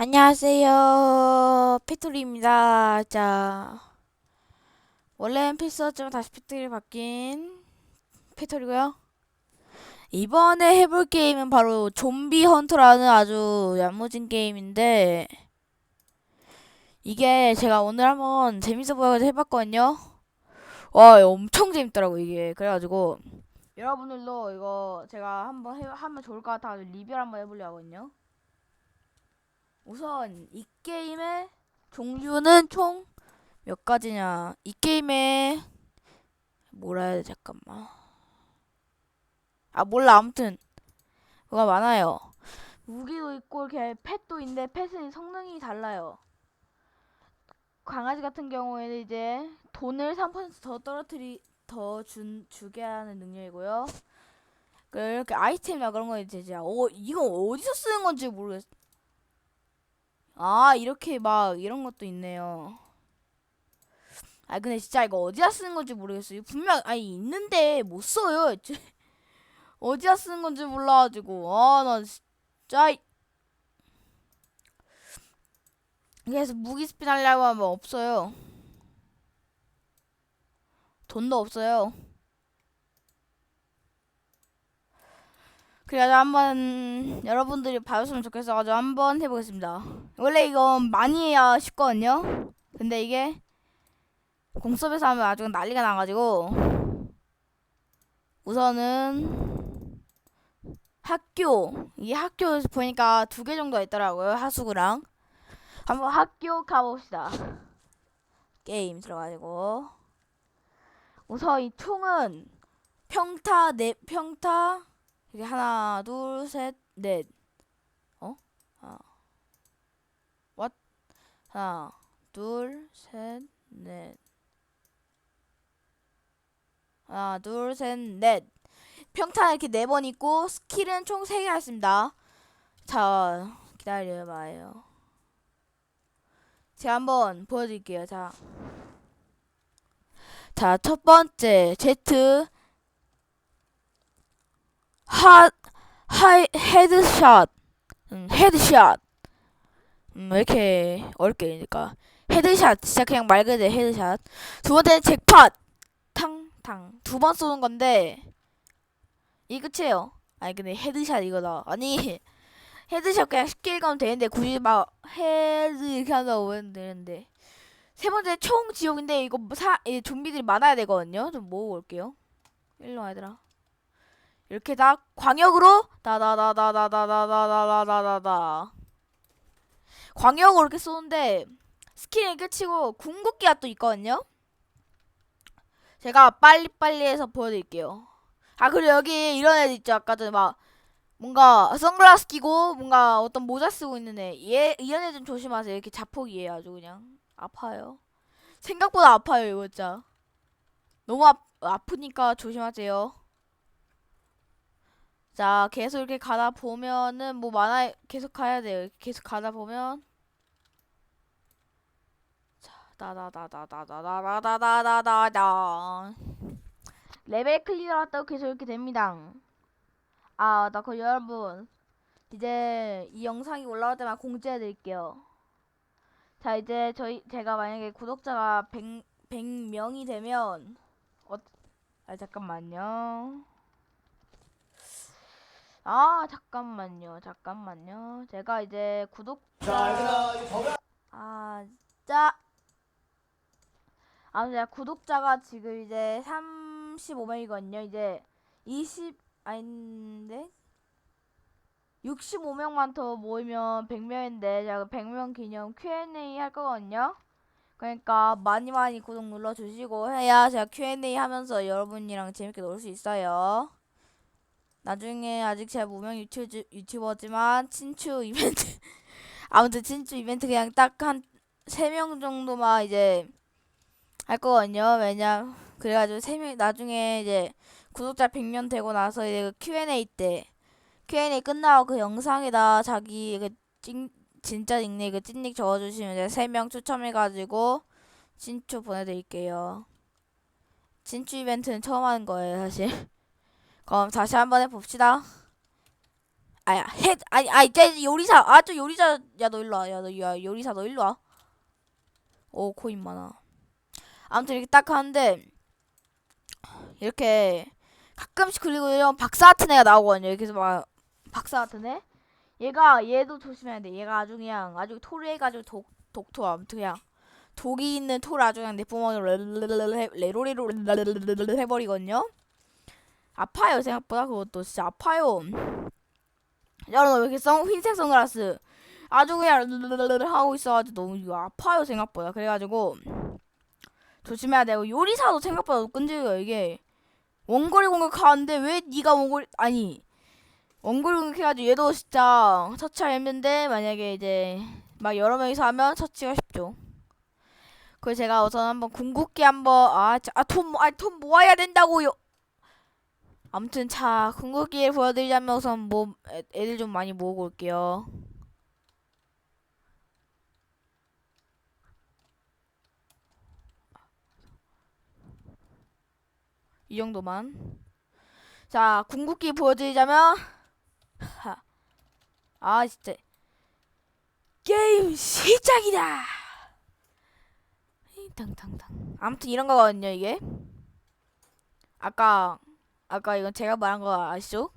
안녕하세요. 피토리입니다. 자, 원래는 필수였지만 다시 피토리 바뀐 피토리고요. 이번에 해볼 게임은 바로 좀비 헌터라는 아주 야무진 게임인데 이게 제가 오늘 한번 재밌어 보여서 해봤거든요. 와, 엄청 재밌더라고 이게. 그래가지고 여러분들도 이거 제가 한번 해, 하면 좋을 것 같아서 리뷰를 한번 해보려고 하거든요. 우선 이 게임의 종류는 총 몇 가지냐? 이 게임에 뭐라 해야 돼? 잠깐만. 아 몰라 아무튼 뭐가 많아요. 무기도 있고 이렇게 펫도 있는데 펫은 성능이 달라요. 강아지 같은 경우에는 이제 돈을 3%더 떨어뜨리 더 준 주게 하는 능력이고요. 그 이렇게 아이템이나 그런 거 이제 진짜 어 이거 어디서 쓰는 건지 모르겠어. 아, 이렇게 막 이런 것도 있네요. 아, 근데 진짜 이거 어디다 쓰는 건지 모르겠어요. 분명 아니 있는데 못 써요. 어디다 쓰는 건지 몰라가지고 아, 나 진짜 이- 그래서 무기 스핀 하려고 하면 없어요. 돈도 없어요. 그래가지고 한번 여러분들이 봐줬으면 좋겠어가지고 한번 해보겠습니다. 원래 이건 많이 해야 쉽거든요. 근데 이게 공섭에서 하면 아주 난리가 나가지고 우선은 학교 이 학교 보니까 두 개 정도 있더라고요 하수구랑 한번 학교 가봅시다. 게임 들어가지고 우선 이 총은 평타 네 평타 이게 하나, 둘, 셋, 넷. 어? 아. 왓? 하나, 둘, 셋, 넷. 하나, 둘, 셋, 넷. 평타 이렇게 네 번 있고 스킬은 총 세개 있습니다. 자, 기다려봐요. 제가 한번 보여드릴게요. 자. 자, 첫 번째, Z 하, 하이, 헤드샷. 음, 헤드샷. 음, 왜 이렇게 어렵게 되니까. 헤드샷. 진짜 그냥 말 그대로 헤드샷. 두 번째는 잭팟. 탕, 탕. 두 번 쏘는 건데, 이 끝이에요. 아니, 근데 헤드샷 이거다. 아니, 헤드샷 그냥 쉽게 읽으면 되는데, 굳이 막, 헤드 이렇게 한다고 하면 되는데. 세 번째 총 지옥인데, 이거 사, 이 좀비들이 많아야 되거든요. 좀 모으고 올게요. 일로 와, 얘들아. 이렇게 다 광역으로 다다다다다다다다다다다 광역으로 이렇게 쏘는데 스킬이 끝이고 궁극기가 또 있거든요. 제가 빨리빨리 해서 보여드릴게요. 아 그리고 여기 이런 애들 있죠. 아까 전에 막 뭔가 선글라스 끼고 뭔가 어떤 모자 쓰고 있는 애. 얘 이런 애좀 조심하세요. 이렇게 자폭이에요. 아주 그냥 아파요. 생각보다 아파요 이거 진짜. 너무 아, 아프니까 조심하세요. 자, 계속 이렇게 가다 보면은 뭐 많아 계속 가야 돼요. 계속 가다 보면 자, 다다다다다다다다다다다 레벨 클리어 했다고 계속 이렇게 됩니다. 아, 나 그 여러분 이제 이 영상이 올라올 때만 공지해 드릴게요. 자, 이제 저희 제가 만약에 구독자가 100 100명이 되면 어, 아 잠깐만요. 아 잠깐만요 잠깐만요. 제가 이제 구독 아 진짜 아 제가 구독자가 지금 이제 35명이거든요. 이제 20 아닌데? 65명만 더 모이면 100명인데 제가 100명 기념 Q&A 할 거거든요. 그러니까 많이 많이 구독 눌러주시고 해야 제가 Q&A 하면서 여러분이랑 재밌게 놀 수 있어요 나중에 아직 제가 무명 유튜브, 유튜버지만 친추 이벤트 아무튼 친추 이벤트 그냥 딱 한 세 명 정도만 이제 할 거거든요. 왜냐 그래가지고 세 명 나중에 이제 구독자 100명 되고 나서 이제 그 Q&A 때 Q&A 끝나고 그 영상에다 자기 그 찐, 진짜 닉네임 그 찐닉 적어주시면 이제 세 명 추첨해가지고 친추 보내드릴게요. 친추 이벤트는 처음 하는 거예요 사실 그럼 다시 한번 해봅시다. 아야 헤드 아니 아 이제 요리사 아저 요리사 야 너 일로 와야너야 요리사 너 일로 와오 코인 많아. 아무튼 이렇게 딱 하는데 이렇게 가끔씩 그리고 이런 박사 같은 애가 나오거든요. 해서 막 박사 같은 애? 얘가 얘도 조심해야 돼. 얘가 아주 그냥 아주 토르해가지고 독 독토 아무튼 그냥 독이 있는 토를 아주 그냥 내 구멍에 레로레로 해버리거든요 아파요 생각보다. 그것도 진짜 아파요. 여러분 왜 이렇게 선 흰색 선글라스 아주 그냥 하고 있어가지고 너무 이거 아파요 생각보다. 그래가지고 조심해야 되고 요리사도 생각보다 끈질겨요 이게. 원거리 공격하는데 왜 네가 원거리 아니 원거리 공격해가지고 얘도 진짜 처치하기 힘든데 만약에 이제 막 여러 명이서 하면 처치가 쉽죠. 그래서 제가 우선 한번 궁극기 한번 아돈아 돈 모아야 된다고요 아무튼 자 궁극기를 보여드리자면 우선 뭐 애- 애들 좀 많이 모으고 올게요. 이 정도만. 자 궁극기 보여드리자면 하. 아 진짜 게임 시작이다. 탕탕탕. 아무튼 이런 거거든요 이게. 아까 아까 이건 제가 말한 거 아시죠?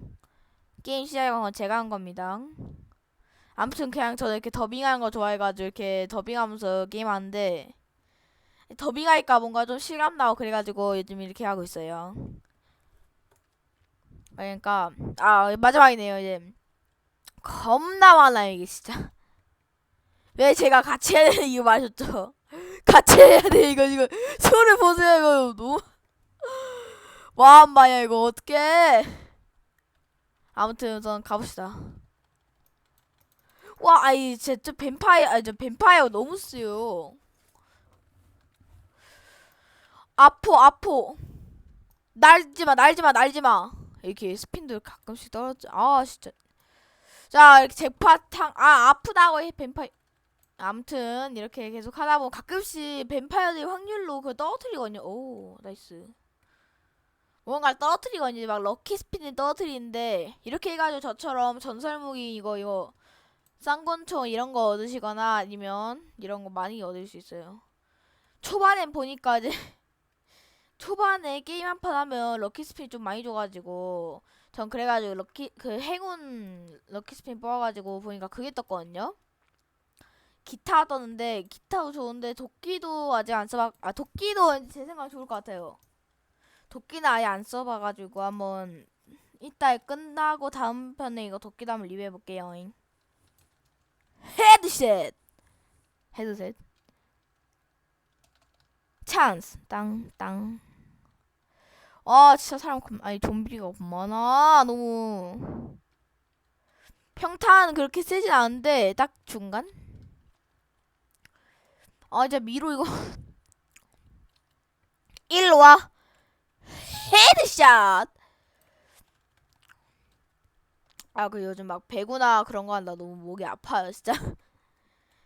게임 시작한 건 제가 한 겁니다. 아무튼 그냥 저는 이렇게 더빙하는 거 좋아해가지고 이렇게 더빙하면서 게임하는데 더빙하니까 뭔가 좀 실감 나고 그래가지고 요즘 이렇게 하고 있어요. 그러니까 아 마지막이네요 이제 겁나 많아요 이게 진짜. 왜 제가 같이 해야 되는 이거 마셨죠? 같이 해야 돼 이거 이거 손을 보세요 이거 너무 와 엄마야 이거 어떡해? 아무튼 우선 가봅시다. 와 아이 진짜 뱀파이어 아니 저 뱀파이어 너무 쓰요 아포 아포. 날지마 날지마 날지마. 이렇게 스핀도 가끔씩 떨어져. 아 진짜. 자 이렇게 잭파탕 아 아프다고 해 뱀파이어. 아무튼 이렇게 계속 하다 보면 가끔씩 뱀파이어들이 확률로 그 떨어뜨리거든요. 오 나이스 뭔가를 떨어뜨리거든요. 막 럭키 스피드 떨어뜨리는데 이렇게 해가지고 저처럼 전설무기 이거 이거 쌍권총 이런 거 얻으시거나 아니면 이런 거 많이 얻을 수 있어요. 초반엔 보니까 이제 초반에 게임 한 판 하면 럭키 스피드 좀 많이 줘가지고 전 그래가지고 럭키 그 행운 럭키 스피드 뽑아가지고 보니까 그게 떴거든요. 기타 떴는데 기타도 좋은데 도끼도 아직 안 써봤 아 도끼도 제 생각 좋을 것 같아요. 도끼는 아예 안 써봐가지고 한번 이따 끝나고 다음 편에 이거 도끼도 한번 리뷰해볼게요. 헤드셋! 헤드셋. 찬스. 땅 땅. 아 진짜 사람 금- 아니 좀비가 많아. 너무. 평탄 그렇게 세진 않은데 딱 중간? 아 이제 미로 이거. 일로 와 헤드샷. 아, 그 요즘 막 배구나 그런 거 한다 너무 목이 아파요, 진짜.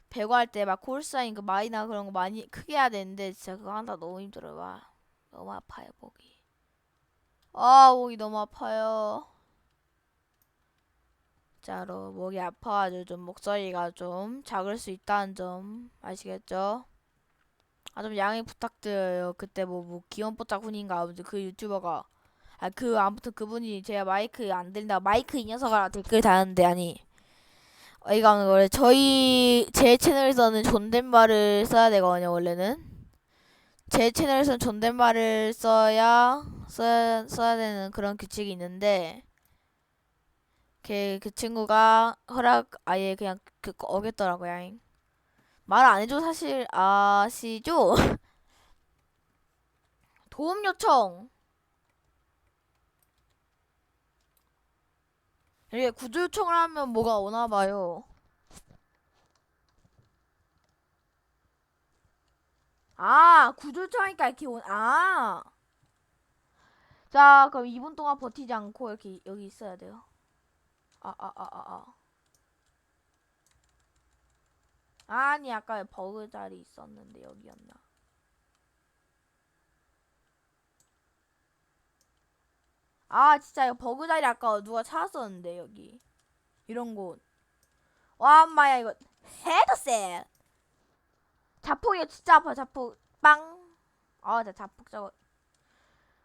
배구 할 때 막 콜사인 그 마이나 그런 거 많이 크게 해야 되는데 진짜 그거 한다 너무 힘들어요. 와. 너무 아파요, 목이. 아, 목이 너무 아파요. 진짜로 목이 아파가지고 좀 목소리가 좀 작을 수 있다는 점 아시겠죠? 아 좀 양해 부탁드려요. 그때 뭐, 뭐 기원뽀짝 훈인가 아무튼 그 유튜버가 아 그 아무튼 그분이 제가 마이크 안 된다 마이크 이 녀석아 댓글 달았는데 아니 어이가 없는 거래 저희 제 채널에서는 존댓말을 써야 되거든요 원래는 제 채널에서는 존댓말을 써야 써야 써야 되는 그런 규칙이 있는데 걔 그 친구가 허락 아예 그냥 그 어겼더라고요. 말 안 해줘 사실 아시죠? 도움 요청. 이게 구조 요청을 하면 뭐가 오나 봐요. 아, 구조 요청하니까 이렇게 온, 아. 자, 그럼 2분 동안 버티지 않고 이렇게 여기 있어야 돼요. 아, 아, 아, 아, 아. 아니 아까 버그 자리 있었는데 여기였나? 아 진짜 이거 버그 자리 아까 누가 찾았었는데 여기 이런 곳. 와, 엄마야, 이거 헤드셋. 자폭 이거 진짜 아파, 자폭. 빵. 아, 나 자폭 저거.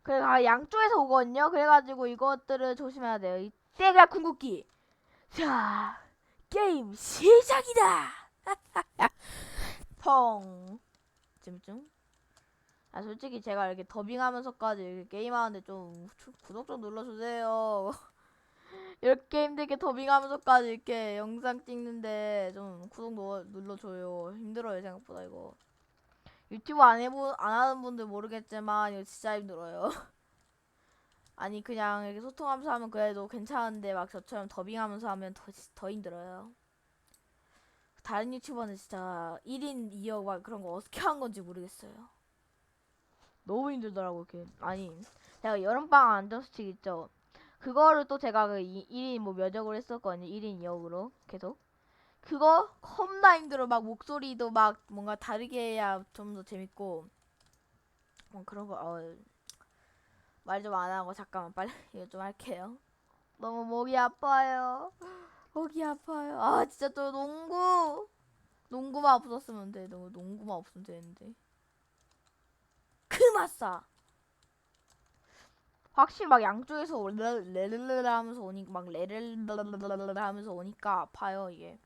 그래, 가 양쪽에서 오거든요. 그래가지고 이것들을 조심해야 돼요. 이때가 궁극기. 자, 게임 시작이다. 펑. 쯤쯤. 아 솔직히 제가 이렇게 더빙하면서까지 이렇게 게임하는데 좀 구- 구독 좀 눌러주세요. 이렇게 힘들게 더빙하면서까지 이렇게 영상 찍는데 좀 구독 눌러, 눌러줘요. 힘들어요 생각보다 이거. 유튜브 안 해보 안 하는 분들 모르겠지만 이거 진짜 힘들어요. 아니 그냥 이렇게 소통하면서 하면 그래도 괜찮은데 막 저처럼 더빙하면서 하면 더, 더 힘들어요. 다른 유튜버는 진짜 1인 2역 막 그런 거 어떻게 한 건지 모르겠어요. 너무 힘들더라고 이렇게 아니 제가 여름방학 안정수칙 있죠. 그거를 또 제가 그 1인 뭐 면역으로 했었거든요 1인 2역으로 계속. 그거 겁나 힘들어. 막 목소리도 막 뭔가 다르게 해야 좀 더 재밌고. 뭐 그런 거말 좀 안 하고 잠깐만 빨리 이거 좀 할게요. 너무 목이 아파요 목이 아파요. 아 진짜 또 농구. 농구만 없었으면 돼. 너무 농구만 없으면 되는데. 크마싸. 확실히 막 양쪽에서 레르르 하면서 오니까 막 레르르 하면서 오니까 아파요 이게.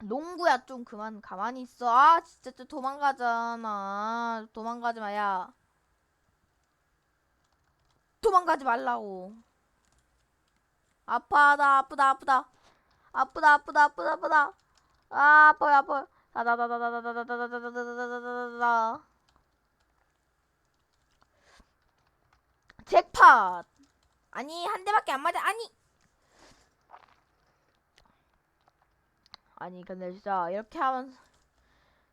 농구야 좀 그만 가만히 있어. 아 진짜 좀 도망가잖아. 도망가지 마야. 도망가지 말라고 아파다 아프다 아프다 아프다 아프다 아프다 아프다 아 아파요 아파요 다다다다다다다다다다다다다다다다 잭팟 아니 한 대밖에 안 맞아 아니 아니 근데 진짜 이렇게 하면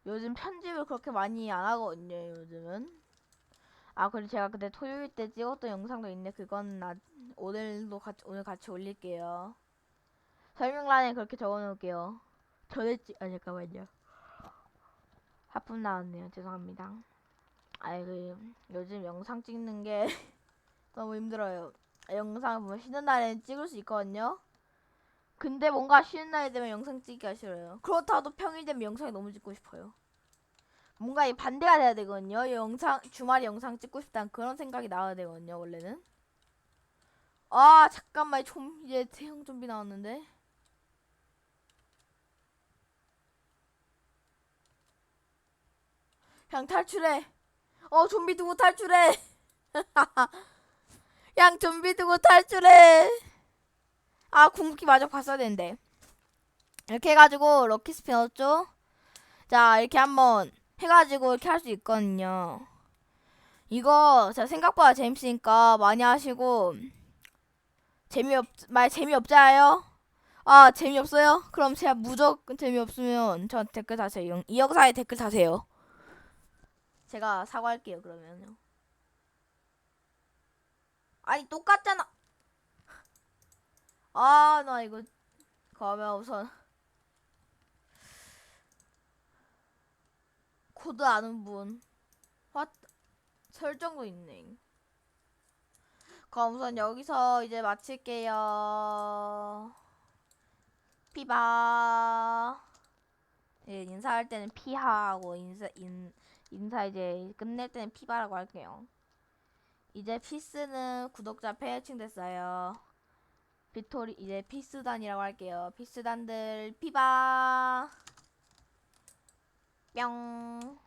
요즘 편집을 그렇게 많이 안 하거든요 요즘은 아 그리고 제가 그때 토요일 때 찍었던 영상도 있는데 그건 나 오늘도 같이 오늘 같이 올릴게요 설명란에 그렇게 적어놓을게요 전에 찍.. 아 잠깐만요 하품 나왔네요. 죄송합니다. 아이 그 요즘 영상 찍는 게 너무 힘들어요. 영상 보면 쉬는 날에는 찍을 수 있거든요. 근데 뭔가 쉬는 날이 되면 영상 찍기가 싫어요. 그렇다고 평일 되면 영상이 너무 찍고 싶어요. 뭔가 이 반대가 돼야 되거든요. 이 영상 주말에 영상 찍고 싶다는 그런 생각이 나와야 되거든요. 원래는. 아 잠깐만 좀 이제 대형 좀비 나왔는데. 그냥 탈출해. 어, 좀비 두고 탈출해. 그냥 좀비 두고 탈출해. 아, 궁극기 마저 봤어야 되는데. 이렇게 해가지고 럭키 스피 넣었죠? 자, 이렇게 한번 해가지고 이렇게 할 수 있거든요. 이거 자 생각보다 재밌으니까 많이 하시고 재미없 말 재미없자요? 아 재미없어요? 그럼 제가 무조건 재미없으면 저 댓글 다세요. 이 영상에 댓글 다세요. 제가 사과할게요 그러면요. 아니 똑같잖아. 아 나 이거 그러면 우선 코드 아는 분 화, 설정도 있네. 그럼 우선 여기서 이제 마칠게요. 피바. 예, 인사할 때는 피하고 인사 인 인사 이제 끝낼 때는 피바라고 할게요. 이제 피스는 구독자 폐해칭 됐어요. 빅토리 이제 피스단이라고 할게요. 피스단들 피바 뿅